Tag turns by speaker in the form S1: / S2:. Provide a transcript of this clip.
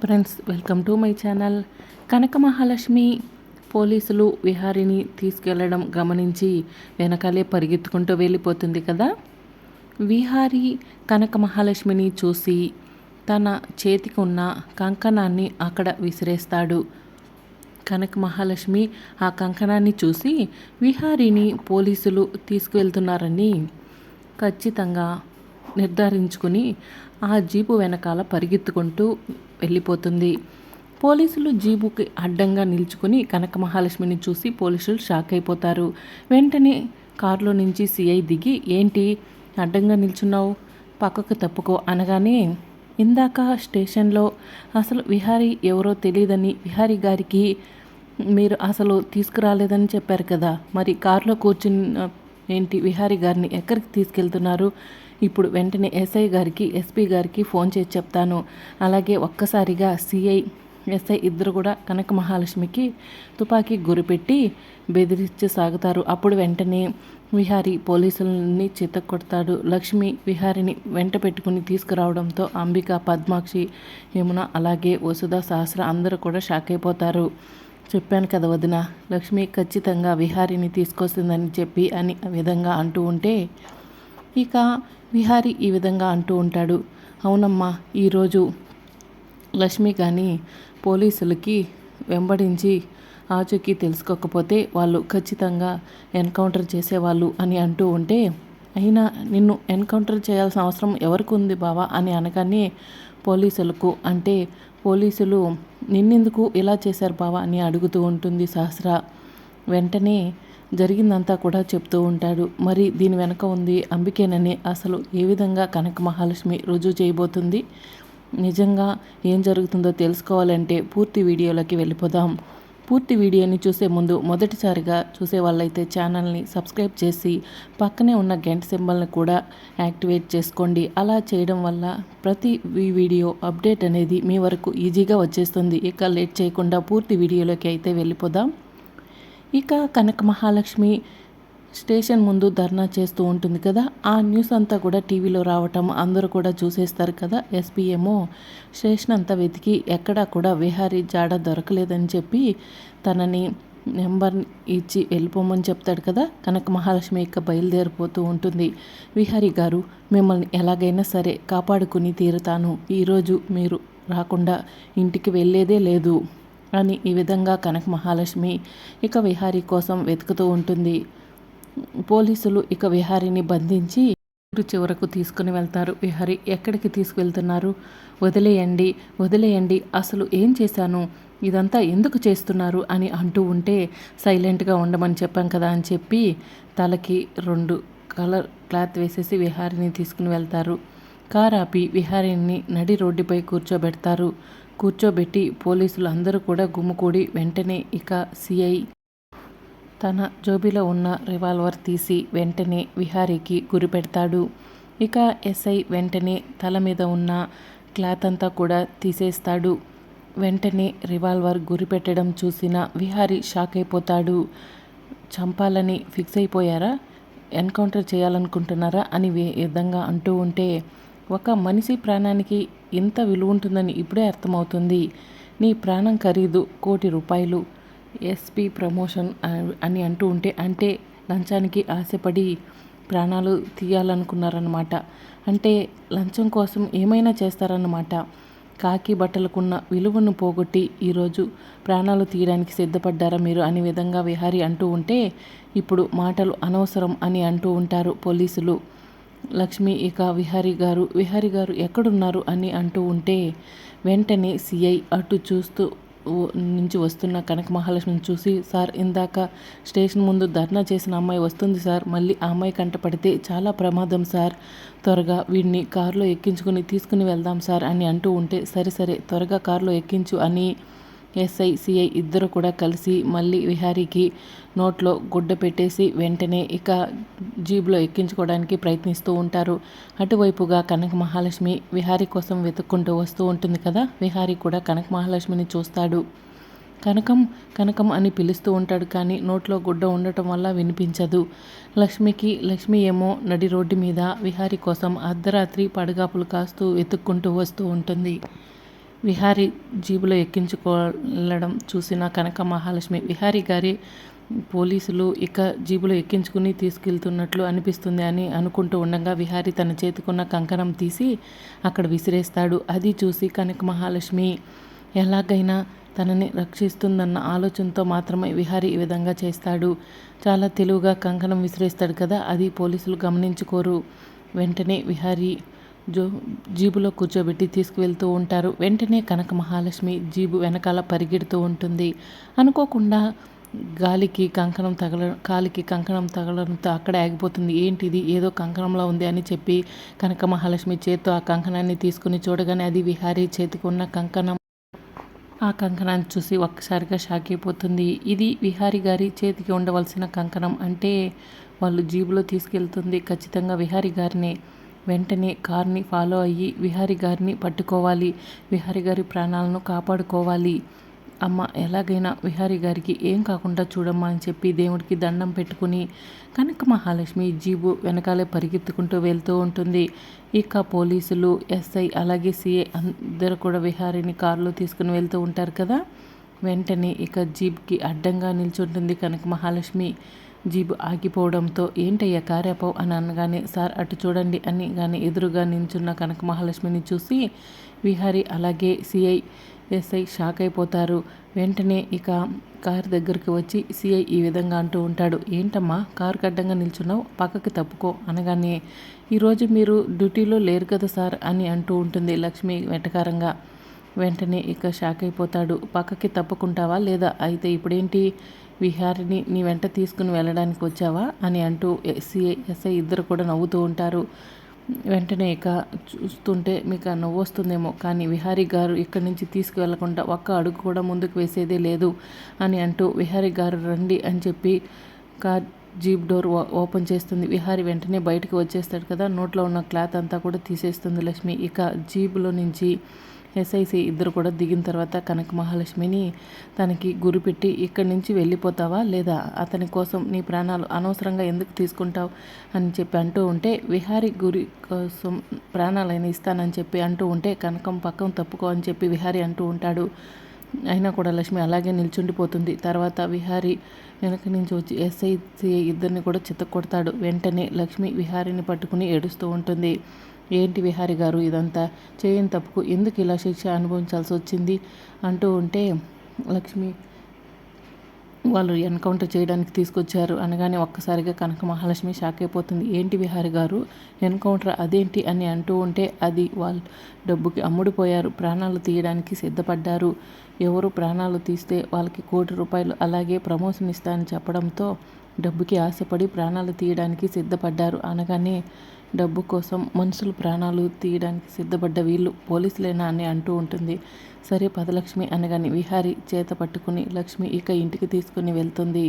S1: Friends welcome to my channel. Kanaka Mahalakshmi పోలీసులు విహారిని తీసుకెళ్ళడం గమనించి వెనకాలే పరిగెత్తుకుంటూ వెళ్ళిపోతుంది కదా? విహారి కనక మహాలక్ష్మిని చూసి తన చేతికి ఉన్న కంకణాన్ని అక్కడ విసిరేస్తాడు. కనక మహాలక్ష్మి ఆ కంకణాన్ని చూసి విహారిని పోలీసులు తీసుకువెళ్తున్నారని ఖచ్చితంగా నిర్ధారించుకుని ఆ జీపు వెనకాల పరిగెత్తుకుంటూ వెళ్ళిపోతుంది. పోలీసులు జీబుకి అడ్డంగా నిల్చుకుని కనక మహాలక్ష్మిని చూసి పోలీసులు షాక్ అయిపోతారు. వెంటనే కారులో నుంచి సిఐ దిగి ఏంటి? అడ్డంగా నిల్చున్నావు? పక్కకు తప్పుకో అనగానే ఇందాక స్టేషన్లో అసలు విహారీ ఎవరో తెలియదని విహారీ గారికి మీరు అసలు తీసుకురాలేదని చెప్పారు కదా. మరి కారులో కూర్చుని ఏంటి విహారీ గారిని ఎక్కడికి తీసుకెళ్తున్నారు? ఇప్పుడు వెంటనే ఎస్ఐ గారికి ఎస్పీ గారికి ఫోన్ చేసి చెప్తాను. అలాగే ఒక్కసారిగా సిఐ ఎస్ఐ ఇద్దరు కూడా కనక మహాలక్ష్మికి తుపాకీ గురిపెట్టి బెదిరించి సాగుతారు. అప్పుడు వెంటనే విహారి పోలీసులని కొడతాడు లక్ష్మి విహారిని వెంట పెట్టుకుని తీసుకురావడంతో అంబిక పద్మాక్షి యమున అలాగే వసుధ సహస్ర అందరూ కూడా షాక్ అయిపోతారు. చెప్పాను కదా వదిన లక్ష్మి ఖచ్చితంగా విహారిని తీసుకొస్తుందని చెప్పి అని విధంగా అంటూ ఉంటే ఇక విహారి ఈ విధంగా అంటూ ఉంటాడు. అవునమ్మా ఈరోజు లక్ష్మి కానీ పోలీసులకి వెంబడించి ఆచూకీ తెలుసుకోకపోతే వాళ్ళు ఖచ్చితంగా ఎన్కౌంటర్ చేసేవాళ్ళు అని అంటూ ఉంటే అయినా నిన్ను ఎన్కౌంటర్ చేయాల్సిన అవసరం ఎవరికి ఉంది బావా అని అనగానే పోలీసులకు అంటే పోలీసులు నిన్నెందుకు ఇలా చేశారు బావా అని అడుగుతూ ఉంటుంది సహస్ర. వెంటనే జరిగిందంతా కూడా చెప్తూ ఉంటాడు. మరి దీని వెనక ఉంది అంబికేనని అసలు ఏ విధంగా కనక మహాలక్ష్మి రుజువు చేయబోతుంది? నిజంగా ఏం జరుగుతుందో తెలుసుకోవాలంటే పూర్తి వీడియోలోకి వెళ్ళిపోదాం. పూర్తి వీడియోని చూసే ముందు మొదటిసారిగా చూసే వాళ్ళైతే ఛానల్ని సబ్స్క్రైబ్ చేసి పక్కనే ఉన్న గంట సింబల్ని కూడా యాక్టివేట్ చేసుకోండి. అలా చేయడం వల్ల ప్రతి వీడియో అప్డేట్ అనేది మీ వరకు ఈజీగా వచ్చేస్తుంది. ఇక లేట్ చేయకుండా పూర్తి వీడియోలోకి అయితే వెళ్ళిపోదాం. ఇక కనక మహాలక్ష్మి స్టేషన్ ముందు ధర్నా చేస్తూ ఉంటుంది కదా. ఆ న్యూస్ అంతా కూడా టీవీలో రావటం అందరూ కూడా చూసేస్తారు కదా. ఎస్పీ ఏమో స్టేషన్ అంతా వెతికి ఎక్కడా కూడా విహారీ జాడ దొరకలేదని చెప్పి తనని నెంబర్ ఇచ్చి వెళ్ళిపోమని చెప్తాడు కదా. కనక మహాలక్ష్మి ఇక బయలుదేరిపోతూ ఉంటుంది. విహారీ గారు మిమ్మల్ని ఎలాగైనా సరే కాపాడుకుని తీరుతాను. ఈరోజు మీరు రాకుండా ఇంటికి వెళ్ళేదే లేదు. అని ఈ విధంగా కనక మహాలక్ష్మి ఇక విహారీ కోసం వెతుకుతూ ఉంటుంది. పోలీసులు ఇక విహారీని బంధించి ఊరు చివరకు తీసుకుని వెళ్తారు. విహారి ఎక్కడికి తీసుకువెళ్తున్నారు వదిలేయండి వదిలేయండి అసలు ఏం చేశాను? ఇదంతా ఎందుకు చేస్తున్నారు? అని అంటూ ఉంటే సైలెంట్గా ఉండమని చెప్పాం కదా అని చెప్పి తలకి రెండు కలర్ క్లాత్ వేసేసి విహారిని తీసుకుని వెళ్తారు. కార్ ఆపి విహారిని నడి రోడ్డుపై కూర్చోబెడతారు. కూర్చోబెట్టి పోలీసులు అందరూ కూడా గుమ్ముకూడి వెంటనే ఇక సిఐ తన జోబిలో ఉన్న రివాల్వర్ తీసి వెంటనే విహారీకి గురిపెడతాడు. ఇక ఎస్ఐ వెంటనే తల మీద ఉన్న క్లాత్ అంతా కూడా తీసేస్తాడు. వెంటనే రివాల్వర్ గురిపెట్టడం చూసిన విహారీ షాక్ అయిపోతాడు. చంపాలని ఫిక్స్ అయిపోయారా? ఎన్కౌంటర్ చేయాలనుకుంటున్నారా? అని విధంగా అంటూ ఉంటే ఒక మనిషి ప్రాణానికి ఎంత విలువ ఉంటుందని ఇప్పుడే అర్థమవుతుంది. నీ ప్రాణం ఖరీదు కోటి రూపాయలు ఎస్పీ ప్రమోషన్ అని అంటూ ఉంటే అంటే లంచానికి ఆశపడి ప్రాణాలు తీయాలనుకున్నారన్నమాట. అంటే లంచం కోసం ఏమైనా చేస్తారన్నమాట. కాకి బట్టలకున్న విలువను పోగొట్టి ఈరోజు ప్రాణాలు తీయడానికి సిద్ధపడ్డారా మీరు అనే విధంగా విహారీ అంటూ ఉంటే ఇప్పుడు మాటలు అనవసరం అని అంటూ ఉంటారు పోలీసులు. లక్ష్మి ఇక విహారీ గారు విహారీ గారు ఎక్కడున్నారు అని అంటూ ఉంటే వెంటనే సిఐ అటు చూస్తూ నుంచి వస్తున్న కనక మహాలక్ష్మిని చూసి సార్ ఇందాక స్టేషన్ ముందు ధర్నా చేసిన అమ్మాయి వస్తుంది సార్. మళ్ళీ ఆ అమ్మాయి కంట పడితే చాలా ప్రమాదం సార్. త్వరగా వీడిని కారులో ఎక్కించుకుని తీసుకుని వెళ్దాం సార్ అని అంటూ ఉంటే సరే సరే త్వరగా కారులో ఎక్కించు అని ఎస్ఐ సిఐ ఇద్దరు కూడా కలిసి మళ్ళీ విహారీకి నోట్లో గుడ్డ పెట్టేసి వెంటనే ఇక జీబులో ఎక్కించుకోవడానికి ప్రయత్నిస్తూ ఉంటారు. అటువైపుగా కనక మహాలక్ష్మి విహారీ కోసం వెతుక్కుంటూ వస్తూ ఉంటుంది కదా? విహారీ కూడా కనక మహాలక్ష్మిని చూస్తాడు. కనకం కనకం అని పిలుస్తూ ఉంటాడు కానీ నోట్లో గుడ్డ ఉండటం వల్ల వినిపించదు. లక్ష్మికి లక్ష్మి ఏమో నడి రోడ్డు మీద విహారీ కోసం అర్ధరాత్రి పడగాపులు కాస్తూ వెతుక్కుంటూ వస్తూ ఉంటుంది. విహారి జీబులో ఎక్కించుకోవడం చూసిన కనక మహాలక్ష్మి విహారి గారి పోలీసులు ఇక జీబులో ఎక్కించుకుని తీసుకెళ్తున్నట్లు అనిపిస్తుంది అని అనుకుంటూ ఉండగా విహారి తన చేతికున్న కంకణం తీసి అక్కడ విసిరేస్తాడు. అది చూసి కనక మహాలక్ష్మి ఎలాగైనా తనని రక్షిస్తుందన్న ఆలోచనతో మాత్రమే విహారి ఈ విధంగా చేస్తాడు. చాలా తెలివిగా కంకణం విసిరేస్తాడు కదా అది పోలీసులు గమనించుకోరు. వెంటనే విహారీ జో జీబులో కూర్చోబెట్టి తీసుకువెళ్తూ ఉంటారు. వెంటనే కనక మహాలక్ష్మి జీబు వెనకాల పరిగెడుతూ ఉంటుంది. అనుకోకుండా గాలికి కంకణం తగల కాలికి కంకణం తగలడంతో అక్కడే ఆగిపోతుంది. ఏంటిది? ఏదో కంకణంలా ఉంది అని చెప్పి కనక మహాలక్ష్మి చేత్తో ఆ కంకణాన్ని తీసుకుని చూడగానే అది విహారీ చేతికి ఉన్న కంకణం. ఆ కంకణాన్ని చూసి ఒక్కసారిగా షాక్ అయిపోతుంది. ఇది విహారి గారి చేతికి ఉండవలసిన కంకణం అంటే వాళ్ళు జీబులో తీసుకెళ్తుంది. ఖచ్చితంగా విహారి గారిని. వెంటనే కార్ని ఫాలో అయ్యి విహారి గారిని పట్టుకోవాలి. విహారి గారి ప్రాణాలను కాపాడుకోవాలి. అమ్మ ఎలాగైనా విహారి గారికి ఏం కాకుండా చూడమ్మా అని చెప్పి దేవుడికి దండం పెట్టుకుని కనక మహాలక్ష్మి జీబు వెనకాలే పరిగెత్తుకుంటూ వెళ్తూ ఉంటుంది. ఇక పోలీసులు ఎస్ఐ అలాగే సిఏ అందరూ కూడా విహారిని కారులో తీసుకుని వెళ్తూ ఉంటారు కదా? వెంటనే ఇక జీబ్కి అడ్డంగా నిల్చుంటుంది కనక మహాలక్ష్మి. జీబు ఆగిపోవడంతో ఏంటయ్యా కార్యాపవ్ అని అనగానే సార్ అటు చూడండి అని కానీ ఎదురుగా నించున్న కనక మహాలక్ష్మిని చూసి విహారి అలాగే సిఐ ఎస్ఐ షాక్ అయిపోతారు. వెంటనే ఇక కారు దగ్గరికి వచ్చి సిఐ ఈ విధంగా అంటూ ఉంటాడు ఏంటమ్మా కారు గడ్డంగా నిల్చున్నావు పక్కకి తప్పుకో అనగానే ఈరోజు మీరు డ్యూటీలో లేరు కదా సార్ అని అంటూ ఉంటుంది లక్ష్మి వెటకారంగా. వెంటనే ఇక షాక్ అయిపోతాడు పక్కకి తప్పుకుంటావా లేదా? అయితే ఇప్పుడేంటి? విహారిని నీ వెంట తీసుకుని వెళ్ళడానికి వచ్చావా? అని అంటూ ఎస్సీఏ ఎస్ఐ ఇద్దరు కూడా నవ్వుతూ ఉంటారు. వెంటనే ఇక చూస్తుంటే మీకు నవ్వు వస్తుందేమో. కానీ విహారీ గారు ఇక్కడి నుంచి తీసుకువెళ్ళకుండా ఒక్క అడుగు కూడా ముందుకు వేసేదే లేదు అని అంటూ విహారీ గారు రండి అని చెప్పి కార్ జీప్ డోర్ ఓపెన్ చేస్తుంది. విహారి వెంటనే బయటకు వచ్చేస్తాడు కదా. నోట్లో ఉన్న క్లాత్ అంతా కూడా తీసేస్తుంది లక్ష్మి. ఇక జీబులో నుంచి ఎస్ఐసి ఇద్దరు కూడా దిగిన తర్వాత కనక మహాలక్ష్మిని తనకి గురిపెట్టి ఇక్కడి నుంచి వెళ్ళిపోతావా లేదా? అతని కోసం నీ ప్రాణాలు అనవసరంగా ఎందుకు తీసుకుంటావు? అని చెప్పి అంటూ ఉంటే విహారి గురి కోసం ప్రాణాలైనా ఇస్తానని చెప్పి అంటూ ఉంటే కనకం పక్కం తప్పుకో అని చెప్పి విహారి అంటూ ఉంటాడు. అయినా కూడా లక్ష్మి అలాగే నిల్చుండిపోతుంది. తర్వాత విహారి వెనక నుంచి వచ్చి ఎస్ఐ ఇద్దరిని కూడా చిత్త కొడతాడు వెంటనే లక్ష్మి విహారిని పట్టుకుని ఏడుస్తూ ఉంటుంది. ఏంటి విహారి గారు ఇదంతా? చేయని తప్పుకు ఎందుకు ఇలా శిక్ష అనుభవించాల్సి వచ్చింది? అంటూ ఉంటే లక్ష్మి వాళ్ళు ఎన్కౌంటర్ చేయడానికి తీసుకొచ్చారు అనగానే ఒక్కసారిగా కనక మహాలక్ష్మి షాక్ అయిపోతుంది. ఏంటి విహారి గారు? ఎన్కౌంటర్ అదేంటి అని అంటూ ఉంటే అది వాళ్ళు డబ్బుకి అమ్ముడిపోయారు. ప్రాణాలు తీయడానికి సిద్ధపడ్డారు. ఎవరు ప్రాణాలు తీస్తే వాళ్ళకి కోటి రూపాయలు అలాగే ప్రమోషన్ ఇస్తానని చెప్పడంతో డబ్బుకి ఆశపడి ప్రాణాలు తీయడానికి సిద్ధపడ్డారు. అనగానే డబ్బు కోసం మనుషులు ప్రాణాలు తీయడానికి సిద్ధపడ్డ వీళ్ళు పోలీసులేనా అని అంటూ ఉంటుంది. సరే పదలక్ష్మి అనగానే విహారి చేత పట్టుకుని లక్ష్మి ఇక ఇంటికి తీసుకుని వెళ్తుంది.